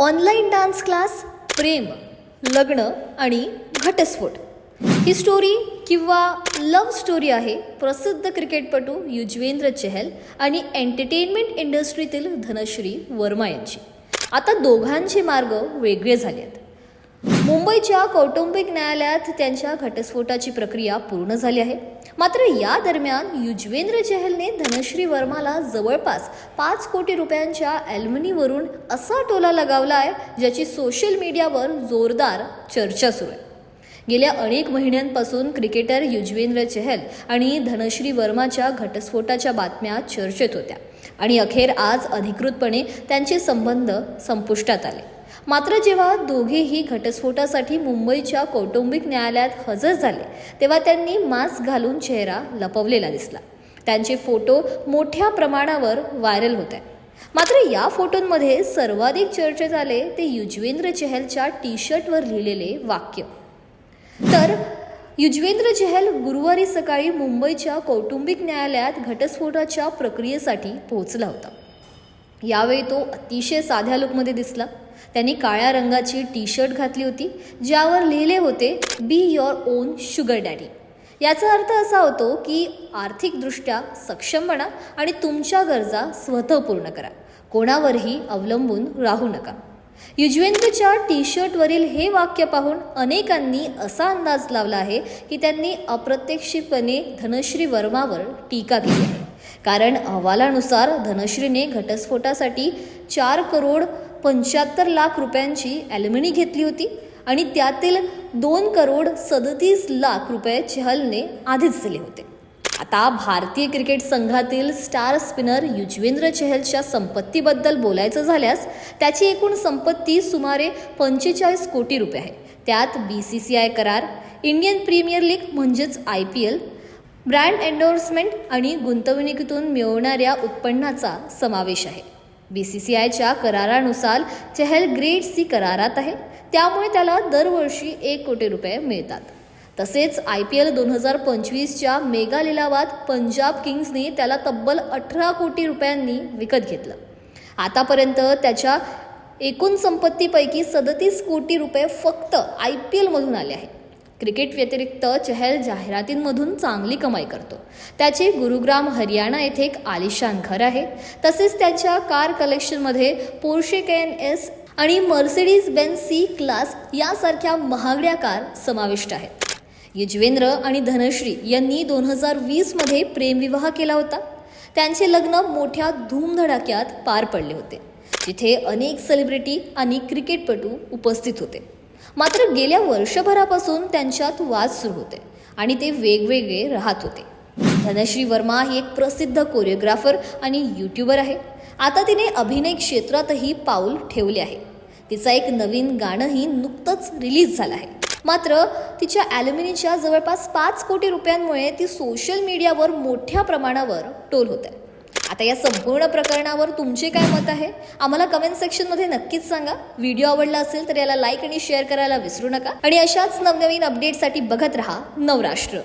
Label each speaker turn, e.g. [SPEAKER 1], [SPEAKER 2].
[SPEAKER 1] Online dance class प्रेम लग्न आणि घटस्फोट. ही स्टोरी किंवा लव्ह स्टोरी आहे प्रसिद्ध क्रिकेटपटू युजवेंद्र चहल आणि एंटरटेनमेंट इंडस्ट्रीतील धनश्री वर्मा यांची. आता दोघांचे मार्ग वेगळे झाले आहेत मुंबईच्या कौटुंबिक न्यायालयात त्यांच्या घटस्फोटाची प्रक्रिया पूर्ण झाली आहे. मात्र या दरम्यान युजवेंद्र चहलने धनश्री वर्माला जवळपास पाच कोटी रुपयांच्या ॲल्मनीवरून असा टोला लगावला आहे ज्याची सोशल मीडियावर जोरदार चर्चा सुरू आहे. गेल्या अनेक महिन्यांपासून क्रिकेटर युजवेंद्र चहल आणि धनश्री वर्माच्या घटस्फोटाच्या बातम्या चर्चेत होत्या आणि अखेर आज अधिकृतपणे त्यांचे संबंध संपुष्टात आले. मात्र जेव्हा दोघेही घटस्फोटासाठी मुंबईच्या कौटुंबिक न्यायालयात हजर झाले तेव्हा त्यांनी मास्क घालून चेहरा लपवलेला दिसला. त्यांचे फोटो मोठ्या प्रमाणावर व्हायरल होत. आहेत मात्र या फोटोंमध्ये सर्वाधिक चर्चेत आले ते युजवेंद्र चहलच्या टी शर्टवर लिहिलेले वाक्य. तर युजवेंद्र चहल गुरुवारी सकाळी मुंबईच्या कौटुंबिक न्यायालयात घटस्फोटाच्या प्रक्रियेसाठी पोहोचला होता. यावेळी तो अतिशय साध्या लुकमध्ये दिसला. त्यांनी काळ्या रंगाची टी शर्ट घातली होती ज्यावर लिहिले होते be your own sugar daddy याचा अर्थ असा होतो की आर्थिकदृष्ट्या सक्षम बना आणि तुमच्या गरजा स्वतः पूर्ण करा. कोणावरही अवलंबून राहू नका. युजवेंद्रच्या टी शर्टवरील हे वाक्य पाहून अनेकांनी असा अंदाज लावला आहे की त्यांनी अप्रत्यक्षपणे धनश्री वर्मावर टीका केली आहे. कारण अहवालानुसार धनश्रीने घटस्फोटासाठी चार करोड पंच्याहत्तर लाख रुपयांची ॲल्युमिनी घेतली होती आणि त्यातील दोन करोड सदतीस लाख रुपये चहलने आधीच दिले होते. आता भारतीय क्रिकेट संघातील स्टार स्पिनर युजवेंद्र चहलच्या संपत्तीबद्दल बोलायचं झाल्यास त्याची एकूण संपत्ती सुमारे पंचेचाळीस कोटी रुपये आहे. त्यात बी सी सी आय करार इंडियन प्रीमियर लीग म्हणजेच I P L brand endorsement आणि गुंतवणुकीतून मिळवणाऱ्या उत्पन्नाचा समावेश आहे. बी सी सी आयच्या करारानुसार चहल ग्रेड सी करारात आहे. त्यामुळे त्याला दरवर्षी एक कोटी रुपये मिळतात. तसेच आय पी एल दोन हजार पंचवीसच्या मेगा लिलावात पंजाब किंग्सने त्याला तब्बल अठरा कोटी रुपयांनी विकत घेतलं. आतापर्यंत त्याच्या एकूण संपत्तीपैकी सदतीस कोटी रुपये फक्त आय पी एलमधून आले आहेत. क्रिकेट व्यतिरिक्त चहल जाहिरातींमधून चांगली कमाई करतो. त्याचे गुरुग्राम हरियाणा येथे एक आलिशान घर आहे. तसेच त्याच्या कार कलेक्शनमध्ये पोर्शे कॅन एस आणि मर्सिडीज बेन सी क्लास यासारख्या महागड्या कार समाविष्ट आहेत. युजवेंद्र आणि धनश्री यांनी दोन हजार वीसमध्ये प्रेमविवाह केला होता. त्यांचे लग्न मोठ्या धूमधडाक्यात पार पडले होते. जिथे अनेक सेलिब्रिटी आणि क्रिकेटपटू उपस्थित होते. मात्र गेल्या वर्षभरापासून त्यांच्यात वाद सुरू होते आणि ते वेगवेगळे राहत होते. धनश्री वर्मा ही एक प्रसिद्ध कोरिओग्राफर आणि यूट्यूबर आहे. आता तिने अभिनय क्षेत्रातही पाऊल ठेवले आहे. तिचा एक नवीन गाणंही नुकतंच रिलीज झालं आहे. मात्र तिच्या ॲल्युमिनीच्या जवळपास पाच कोटी रुपयांमुळे ती सोशल मीडियावर मोठ्या प्रमाणावर टोल होत आहे आता या संपूर्ण प्रकरणावर तुमचे काय मत आहे? आम्हाला कमेंट सेक्शनमध्ये नक्कीच सांगा. व्हिडिओ आवडला असेल तर याला लाईक आणि शेअर करायला विसरू नका. आणि अशाच नवनवीन अपडेटसाठी बघत रहा नवराष्ट्र.